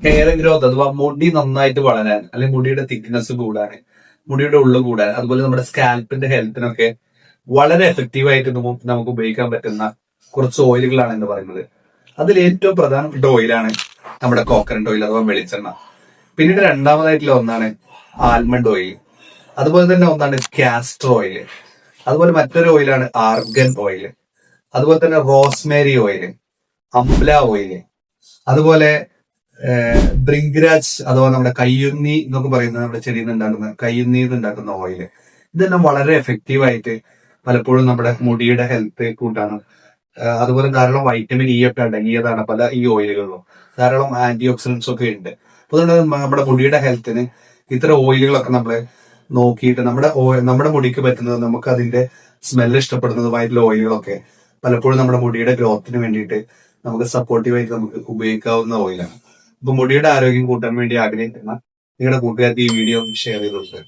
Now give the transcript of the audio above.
Hair growth അഥവാ മുടി നന്നായിട്ട് വളരാൻ അല്ലെങ്കിൽ മുടിയുടെ തിക്നെസ് കൂടാൻ മുടിയുടെ ഉള്ളു കൂടാൻ അതുപോലെ നമ്മുടെ സ്കാൽപ്പിന്റെ ഹെൽത്തിനൊക്കെ വളരെ എഫക്റ്റീവ് ആയിട്ട് നമുക്ക് നമുക്ക് ഉപയോഗിക്കാൻ പറ്റുന്ന കുറച്ച് ഓയിലുകളാണ് എന്ന് പറയുന്നത്. അതിൽ ഏറ്റവും പ്രധാനപ്പെട്ട ഓയിലാണ് നമ്മുടെ കോക്കനട്ട് ഓയിൽ അഥവാ വെളിച്ചെണ്ണ. പിന്നീട് രണ്ടാമതായിട്ടുള്ള ഒന്നാണ് ആൽമണ്ട് ഓയിൽ അതുപോലെ തന്നെ ഒന്നാണ് കാസ്റ്റർ ഓയിൽ അതുപോലെ മറ്റൊരു ഓയിലാണ് ആർഗൻ ഓയിൽ അതുപോലെ തന്നെ റോസ്മേരി ഓയിൽ അംബ്ല ഓയിൽ അതുപോലെ ബ്രിങ്ക്രാജ് അഥവാ നമ്മുടെ കയ്യുന്നി എന്നൊക്കെ പറയുന്ന നമ്മുടെ ചെടിയിൽ നിന്ന് ഉണ്ടാക്കുന്ന കയ്യുന്നി ഉണ്ടാക്കുന്ന ഓയിൽ ഇതെല്ലാം വളരെ എഫക്റ്റീവ് ആയിട്ട് പലപ്പോഴും നമ്മുടെ മുടിയുടെ ഹെൽത്ത് കൂട്ടാണ്. അതുപോലെ ധാരാളം വൈറ്റമിൻ ഇ ഒക്കെ അടങ്ങിയതാണ് പല ഈ ഓയിലുകളിലും ധാരാളം ആന്റി ഓക്സിഡൻസ് ഒക്കെ ഉണ്ട്. അതുകൊണ്ട് നമ്മുടെ മുടിയുടെ ഹെൽത്തിന് ഇത്തരം ഓയിലുകളൊക്കെ നമ്മൾ നോക്കിയിട്ട് നമ്മുടെ നമ്മുടെ മുടിക്ക് പറ്റുന്നത് നമുക്ക് അതിന്റെ സ്മെല്ല് ഇഷ്ടപ്പെടുന്നതുമായിട്ടുള്ള ഓയിലുകളൊക്കെ പലപ്പോഴും നമ്മുടെ മുടിയുടെ ഗ്രോത്തിന് വേണ്ടിയിട്ട് നമുക്ക് സപ്പോർട്ടീവായിട്ട് നമുക്ക് ഉപയോഗിക്കാവുന്ന ഓയിലാണ് അപ്പൊ മുടിയുടെ ആരോഗ്യം കൂട്ടാൻ വേണ്ടി ആഗ്രഹിക്കുന്ന നിങ്ങളുടെ കൂട്ടുകാർക്ക് ഈ വീഡിയോ ഷെയർ ചെയ്ത്